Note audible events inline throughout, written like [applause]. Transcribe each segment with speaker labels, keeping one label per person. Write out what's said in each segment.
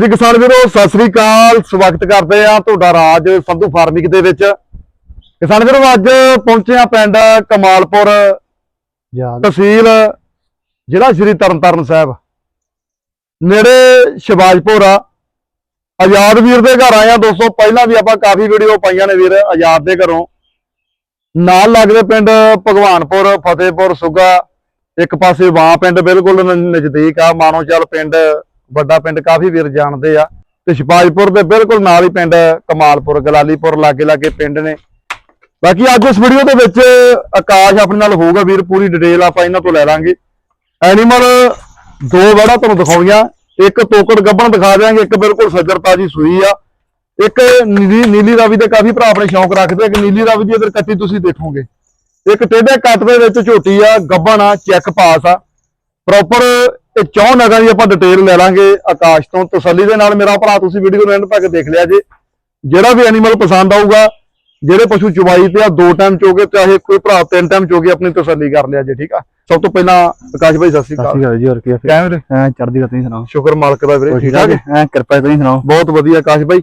Speaker 1: ਜੀ ਕਿਸਾਨ ਵੀਰੋ ਸਤਿ ਸ੍ਰੀ ਅਕਾਲ। ਸਵਾਗਤ ਕਰਦੇ ਆ ਤੁਹਾਡਾ ਰਾਜ ਸੰਧੂ ਫਾਰਮਿੰਗ ਦੇ ਵਿੱਚ। ਕਿਸਾਨ ਵੀਰੋ ਅੱਜ ਪਹੁੰਚੇ ਆ ਪਿੰਡ ਕਮਾਲਪੁਰ ਤਹਿਸੀਲ ਜ਼ਿਲ੍ਹਾ ਸ਼੍ਰੀ ਤਰਨਤਾਰਨ ਸਾਹਿਬ। ਨੇੜੇ ਸ਼ਿਵਾਜਪੁਰ ਆ। ਆਜ਼ਾਦ ਵੀਰ ਦੇ ਘਰ ਆਏ ਆ ਦੋਸਤੋ ਪਹਿਲਾਂ ਵੀ ਆਪਾਂ ਕਾਫੀ ਵੀਡੀਓ ਪਾਈਆਂ ਨੇ ਵੀਰ ਆਜ਼ਾਦ ਦੇ ਘਰੋਂ। ਨਾਲ ਲੱਗਦੇ ਪਿੰਡ ਭਗਵਾਨਪੁਰ ਫਤਿਹਪੁਰ ਸੁਗਾ। ਇੱਕ ਪਾਸੇ ਵਾਂ ਪਿੰਡ ਬਿਲਕੁਲ ਨਜ਼ਦੀਕ ਆ। ਮਾਨੋ ਚੱਲ ਪਿੰਡ ਵੱਡਾ ਪਿੰਡ ਕਾਫੀ ਵੀਰ ਜਾਣਦੇ ਆ। ਤੇ ਸ਼ਿਪਾਜਪੁਰ ਦੇ ਬਿਲਕੁਲ ਨਾਲ ਹੀ ਪਿੰਡ ਕਮਾਲਪੁਰ, ਗਲਾਲੀਪੁਰ ਲਾਗੇ ਲਾਗੇ ਪਿੰਡ ਨੇ। ਬਾਕੀ ਅੱਜ ਇਸ ਵੀਡੀਓ ਦੇ ਵਿੱਚ ਆਕਾਸ਼ ਆਪਣੇ ਨਾਲ ਹੋਊਗਾ ਵੀਰ, ਪੂਰੀ ਡਿਟੇਲ ਆਪਾਂ ਇਹਨਾਂ ਤੋਂ ਲੈ ਲਾਂਗੇ। ਐਨੀਮਲ ਦੋ ਵੜਾ ਤੁਹਾਨੂੰ ਦਿਖਾਉਣੀਆਂ। ਇੱਕ ਤੋਕੜ ਗੱਬਣ ਦਿਖਾ ਦਿਆਂਗੇ, ਇੱਕ ਬਿਲਕੁਲ ਸੱਜਰ ਤਾਜੀ ਸੂਈ ਆ। ਇੱਕ ਨੀਲੀ ਨੀਲੀ ਰਾਵੀ ਦੇ ਕਾਫੀ ਭਰਾ ਆਪਣੇ ਸ਼ੌਂਕ ਰੱਖਦੇ ਆ। ਕਿ ਨੀਲੀ ਰਾਵੀ ਦੀ ਇਧਰ ਕੱਟੀ ਤੁਸੀਂ ਦੇਖੋਗੇ। ਇੱਕ ਟੇਢੇ ਕੱਟ ਦੇ ਵਿੱਚ ਝੋਟੀ ਆ, ਗੱਬਣ ਆ, ਚੈੱਕ ਪਾਸ ਆ। ਪ੍ਰੋਪਰ ਇਹ ਚੌਂ ਨਗਾਂ ਦੀ ਆਪਾਂ ਡਿਟੇਲ ਲੈ ਲਾਂਗੇ ਆਕਾਸ਼ ਤੋਂ ਤਸੱਲੀ ਦੇ ਨਾਲ ਮੇਰਾ ਭਰਾ ਤੁਸੀਂ ਵੀਡੀਓ ਨੂੰ ਐਂਡ ਤੱਕ ਦੇਖ ਲਿਆ ਜੇ। ਜਿਹੜਾ ਵੀ ਐਨੀਮਲ ਪਸੰਦ ਆਊਗਾ ਜਿਹੜੇ ਪਸ਼ੂ ਚੁਬਾਈ ਤੇ ਆ ਦੋ ਟਾਈਮ ਚੋਗੇ ਚਾਹੇ ਕੋਈ ਭਰਾ ਤਿੰਨ ਟਾਈਮ ਚੋਗੇ ਆਪਣੀ ਤਸੱਲੀ ਕਰ ਲਿਆ ਜੇ ਠੀਕ ਆ? ਸਭ ਤੋਂ ਪਹਿਲਾਂ ਆਕਾਸ਼ ਭਾਈ ਸਤਿ ਸ਼੍ਰੀ
Speaker 2: ਸਤਿ
Speaker 1: ਅਕਾਲ
Speaker 2: ਸ਼੍ਰੀ ਅਕਾਲ ਜੀ ਹੋਰ ਕੀ
Speaker 1: ਕਿਵੇਂ ਵੀਰੇ?
Speaker 2: ਐ ਚੜਦੀ ਤੁਸੀਂ ਸੁਣਾਓ।
Speaker 1: ਸ਼ੁਕਰ ਮਾਲਕ ਦਾ ਵੀਰੇ ਠੀਕ ਹੈ?
Speaker 2: ਐ ਕਿਰਪਾ ਤੁਸੀਂ ਸੁਣਾਓ।
Speaker 1: ਬਹੁਤ ਵਧੀਆ ਆਕਾਸ਼ ਭਾਈ